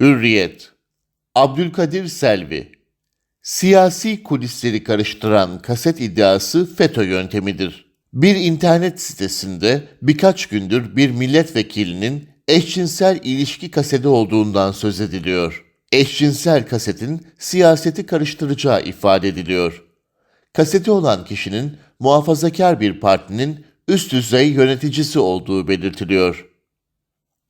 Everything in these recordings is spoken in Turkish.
Hürriyet Abdülkadir Selvi Siyasi kulisleri karıştıran kaset iddiası FETÖ yöntemidir. Bir internet sitesinde birkaç gündür bir milletvekilinin eşcinsel ilişki kaseti olduğundan söz ediliyor. Eşcinsel kasetin siyaseti karıştıracağı ifade ediliyor. Kaseti olan kişinin muhafazakar bir partinin üst düzey yöneticisi olduğu belirtiliyor.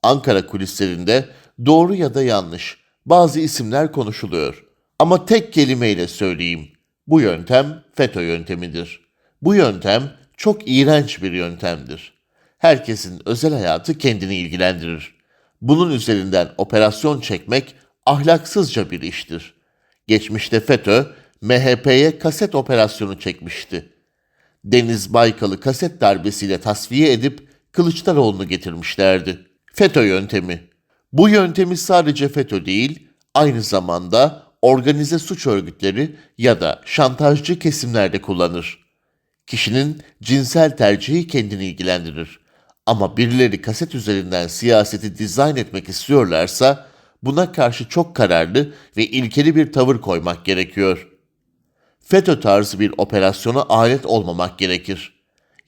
Ankara kulislerinde doğru ya da yanlış bazı isimler konuşuluyor. Ama tek kelimeyle söyleyeyim. Bu yöntem FETÖ yöntemidir. Bu yöntem çok iğrenç bir yöntemdir. Herkesin özel hayatı kendini ilgilendirir. Bunun üzerinden operasyon çekmek ahlaksızca bir iştir. Geçmişte FETÖ, MHP'ye kaset operasyonu çekmişti. Deniz Baykal'ı kaset darbesiyle tasfiye edip Kılıçdaroğlu'nu getirmişlerdi. FETÖ yöntemi. Bu yöntemi sadece FETÖ değil, aynı zamanda organize suç örgütleri ya da şantajcı kesimlerde kullanır. Kişinin cinsel tercihi kendini ilgilendirir. Ama birileri kaset üzerinden siyaseti dizayn etmek istiyorlarsa buna karşı çok kararlı ve ilkeli bir tavır koymak gerekiyor. FETÖ tarzı bir operasyona alet olmamak gerekir.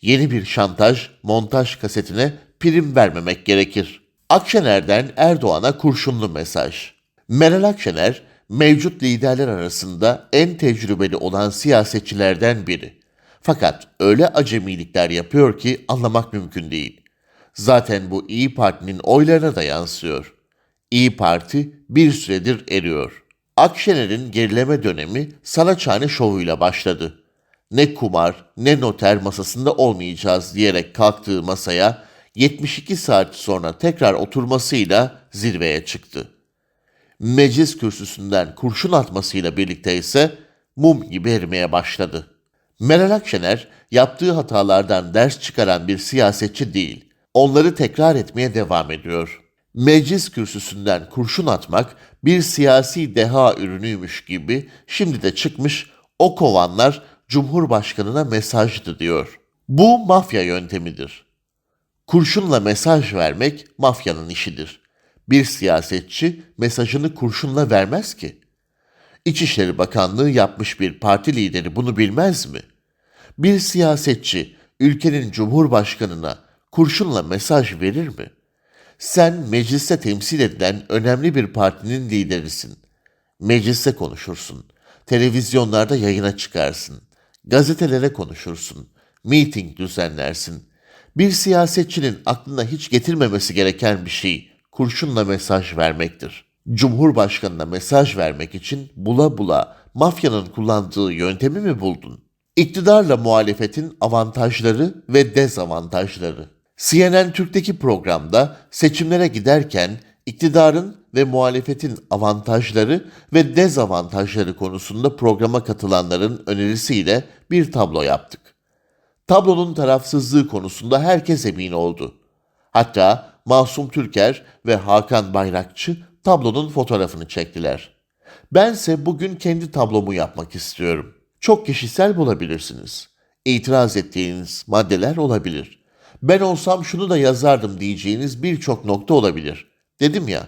Yeni bir şantaj, montaj kasetine prim vermemek gerekir. Akşener'den Erdoğan'a kurşunlu mesaj. Meral Akşener, mevcut liderler arasında en tecrübeli olan siyasetçilerden biri. Fakat öyle acemilikler yapıyor ki anlamak mümkün değil. Zaten bu İyi Parti'nin oylarına da yansıyor. İyi Parti bir süredir eriyor. Akşener'in gerileme dönemi Saraçhane şovuyla başladı. Ne kumar ne noter masasında olmayacağız diyerek kalktığı masaya 72 saat sonra tekrar oturmasıyla zirveye çıktı. Meclis kürsüsünden kurşun atmasıyla birlikte ise mum gibi erimeye başladı. Meral Akşener yaptığı hatalardan ders çıkaran bir siyasetçi değil. Onları tekrar etmeye devam ediyor. Meclis kürsüsünden kurşun atmak bir siyasi deha ürünüymüş gibi şimdi de çıkmış o kovanlar Cumhurbaşkanına mesajdı diyor. Bu mafya yöntemidir. Kurşunla mesaj vermek mafyanın işidir. Bir siyasetçi mesajını kurşunla vermez ki. İçişleri Bakanlığı yapmış bir parti lideri bunu bilmez mi? Bir siyasetçi ülkenin cumhurbaşkanına kurşunla mesaj verir mi? Sen mecliste temsil edilen önemli bir partinin liderisin. Mecliste konuşursun. Televizyonlarda yayına çıkarsın. Gazetelere konuşursun. Meeting düzenlersin. Bir siyasetçinin aklına hiç getirmemesi gereken bir şey kurşunla mesaj vermektir. Cumhurbaşkanına mesaj vermek için bula bula mafyanın kullandığı yöntemi mi buldun? İktidarla muhalefetin avantajları ve dezavantajları. CNN Türk'teki programda seçimlere giderken iktidarın ve muhalefetin avantajları ve dezavantajları konusunda programa katılanların önerisiyle bir tablo yaptık. Tablonun tarafsızlığı konusunda herkes emin oldu. Hatta Masum Türker ve Hakan Bayrakçı tablonun fotoğrafını çektiler. Bense bugün kendi tablomu yapmak istiyorum. Çok kişisel bulabilirsiniz. İtiraz ettiğiniz maddeler olabilir. Ben olsam şunu da yazardım diyeceğiniz birçok nokta olabilir. Dedim ya,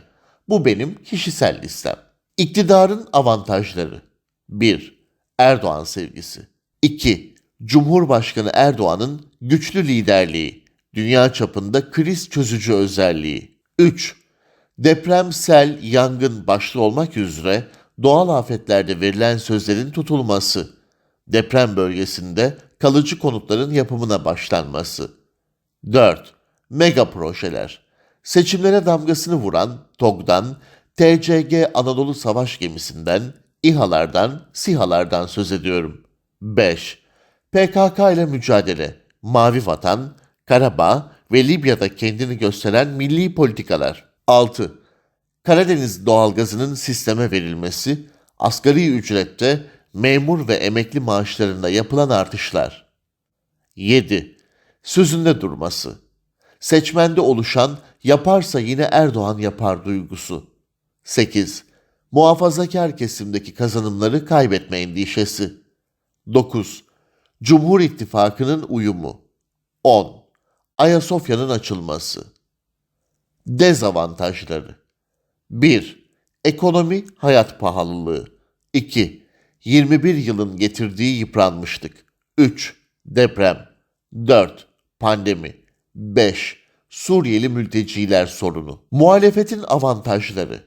bu benim kişisel listem. İktidarın avantajları. 1. Erdoğan sevgisi. 2. Cumhurbaşkanı Erdoğan'ın güçlü liderliği, dünya çapında kriz çözücü özelliği. 3. Deprem, sel, yangın başta olmak üzere doğal afetlerde verilen sözlerin tutulması. Deprem bölgesinde kalıcı konutların yapımına başlanması. 4. Mega projeler. Seçimlere damgasını vuran TOG'dan, TCG Anadolu Savaş Gemisi'nden, İHA'lardan, SİHA'lardan söz ediyorum. 5. PKK ile mücadele, Mavi Vatan, Karabağ ve Libya'da kendini gösteren milli politikalar. 6. Karadeniz doğalgazının sisteme verilmesi, asgari ücrette memur ve emekli maaşlarında yapılan artışlar. 7. Sözünde durması. Seçmende oluşan yaparsa yine Erdoğan yapar duygusu. 8. Muhafazakar kesimdeki kazanımları kaybetme endişesi. 9. Cumhur İttifakı'nın uyumu. 10. Ayasofya'nın açılması. Dezavantajları 1. Ekonomi, hayat pahalılığı. 2. 21 yılın getirdiği yıpranmışlık. 3. Deprem. 4. Pandemi. 5. Suriyeli mülteciler sorunu. Muhalefetin avantajları.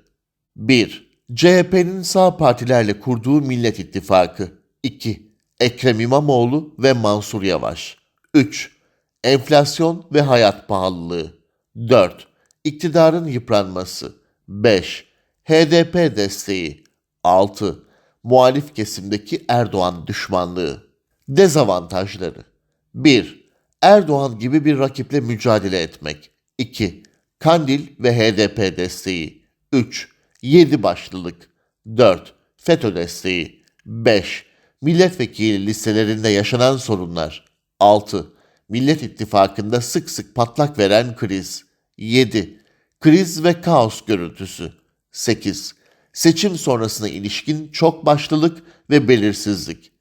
1. CHP'nin sağ partilerle kurduğu Millet İttifakı. 2. Ekrem İmamoğlu ve Mansur Yavaş. 3. Enflasyon ve hayat pahalılığı. 4. İktidarın yıpranması. 5. HDP desteği. 6. Muhalif kesimdeki Erdoğan düşmanlığı. Dezavantajları. 1. Erdoğan gibi bir rakiple mücadele etmek. 2. Kandil ve HDP desteği. 3. 7 başlılık. 4. FETÖ desteği. 5. Milletvekili listelerinde yaşanan sorunlar. 6. Millet İttifakı'nda sık sık patlak veren kriz. 7. Kriz ve kaos görüntüsü. 8. Seçim sonrasına ilişkin çok başlılık ve belirsizlik.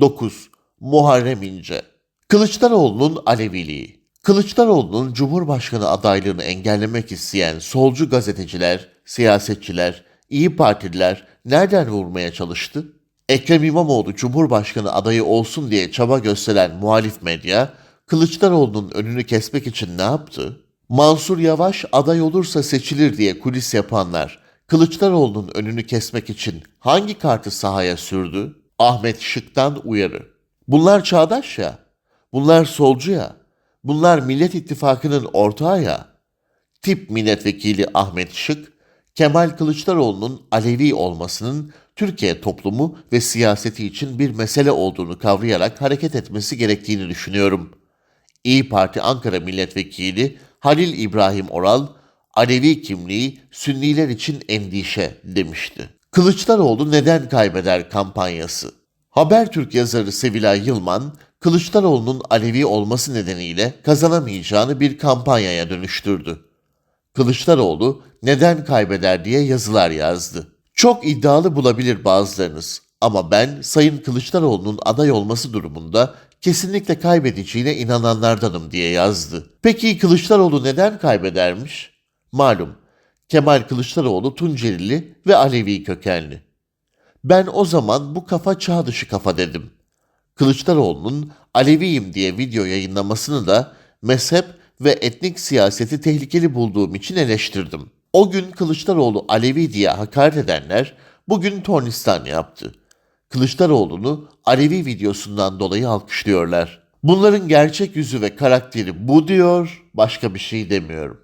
9. Muharrem İnce. Kılıçdaroğlu'nun Aleviliği. Kılıçdaroğlu'nun Cumhurbaşkanı adaylığını engellemek isteyen solcu gazeteciler, siyasetçiler, iyi Partililer nereden vurmaya çalıştı? Ekrem İmamoğlu Cumhurbaşkanı adayı olsun diye çaba gösteren muhalif medya, Kılıçdaroğlu'nun önünü kesmek için ne yaptı? Mansur Yavaş aday olursa seçilir diye kulis yapanlar, Kılıçdaroğlu'nun önünü kesmek için hangi kartı sahaya sürdü? Ahmet Şık'tan uyarı. Bunlar çağdaş ya, bunlar solcu ya, bunlar Millet İttifakı'nın ortağı ya. Tip milletvekili Ahmet Şık, Kemal Kılıçdaroğlu'nun Alevi olmasının Türkiye toplumu ve siyaseti için bir mesele olduğunu kavrayarak hareket etmesi gerektiğini düşünüyorum. İyi Parti Ankara Milletvekili Halil İbrahim Oral, Alevi kimliği Sünniler için endişe demişti. Kılıçdaroğlu neden kaybeder kampanyası? Habertürk yazarı Sevilay Yılman, Kılıçdaroğlu'nun Alevi olması nedeniyle kazanamayacağını bir kampanyaya dönüştürdü. Kılıçdaroğlu neden kaybeder diye yazılar yazdı. Çok iddialı bulabilir bazılarınız ama ben Sayın Kılıçdaroğlu'nun aday olması durumunda kesinlikle kaybedeceğine inananlardanım diye yazdı. Peki Kılıçdaroğlu neden kaybedermiş? Malum Kemal Kılıçdaroğlu Tuncelili ve Alevi kökenli. Ben o zaman bu kafa çağ dışı kafa dedim. Kılıçdaroğlu'nun Aleviyim diye video yayınlamasını da mezhep ve etnik siyaseti tehlikeli bulduğum için eleştirdim. O gün Kılıçdaroğlu Alevi diye hakaret edenler bugün tornistan yaptı. Kılıçdaroğlu'nu Alevi videosundan dolayı alkışlıyorlar. Bunların gerçek yüzü ve karakteri bu diyor, başka bir şey demiyorum.